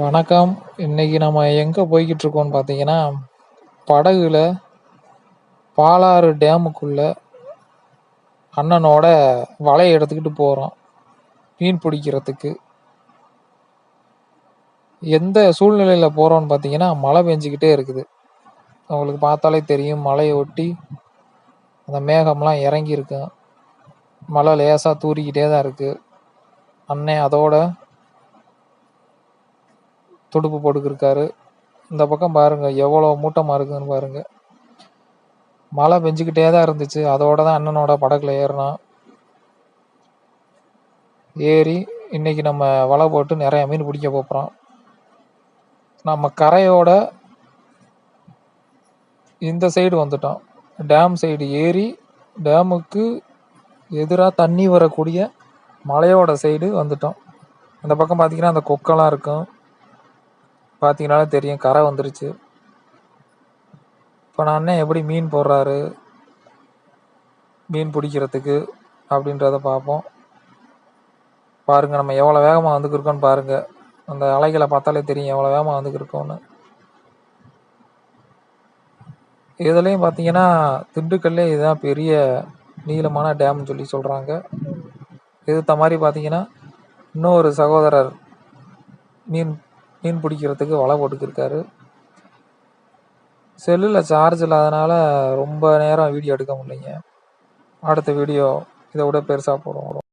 வணக்கம். இன்னைக்கு நம்ம எங்கே போய்க்கிட்டு இருக்கோம்னு பார்த்தீங்கன்னா, படகுல பாலாறு டேமுக்குள்ள அண்ணனோட வலையை எடுத்துக்கிட்டு போகிறோம் மீன் பிடிக்கிறதுக்கு. எந்த சூழ்நிலையில் போகிறோம்னு பார்த்தீங்கன்னா, மழை பெஞ்சுக்கிட்டே இருக்குது. உங்களுக்கு பார்த்தாலே தெரியும். மழையை ஒட்டி அந்த மேகம்லாம் இறங்கியிருக்கும். மழை லேசாக தூறிக்கிட்டே தான் இருக்குது அண்ணன் அதோட துடுப்பு போட்டுக்கிருக்காரு. இந்த பக்கம் பாருங்க எவ்வளோ மூட்டமாக இருக்குதுன்னு பாருங்க. மழை பெஞ்சுக்கிட்டே தான் இருந்துச்சு. அதோட தான் அண்ணனோட படகுல ஏறினான் ஏறி இன்னைக்கு நம்ம வலை போட்டு நிறையா மீன் பிடிக்க போகிறோம் நம்ம கரையோட இந்த சைடு வந்துட்டோம். டேம் சைடு ஏறி டேமுக்கு எதிராக தண்ணி வரக்கூடிய மலையோட சைடு வந்துட்டோம். இந்த பக்கம் பார்த்தீங்கன்னா, அந்த கொக்கெல்லாம் இருக்கும். பார்த்தீங்கனாலே தெரியும் கரை வந்துருச்சு. இப்போ நான் அண்ணன் எப்படி மீன் போடுறாரு மீன் பிடிக்கிறதுக்கு அப்படின்றத பார்ப்போம். பாருங்கள் நம்ம எவ்வளோ வேகமாக வந்துக்கிருக்கோம்னு பாருங்கள் அந்த அலைகளை பார்த்தாலே தெரியும் எவ்வளோ வேகமாக வந்துக்கிருக்கோம்னு. இதுலேயும் பார்த்தீங்கன்னா, திண்டுக்கல்லே இதுதான் பெரிய நீளமான டேம்னு சொல்லி சொல்கிறாங்க எதுத்த மாதிரி பார்த்தீங்கன்னா, இன்னொரு சகோதரர் மீன் மீன் பிடிக்கிறதுக்கு வலை போட்டுக்கிருக்காரு. செல்லில் சார்ஜ் இல்லாதனால ரொம்ப நேரம் வீடியோ எடுக்க முடியலைங்க. அடுத்த வீடியோ இதை விட பெருசாக போடுவோம்.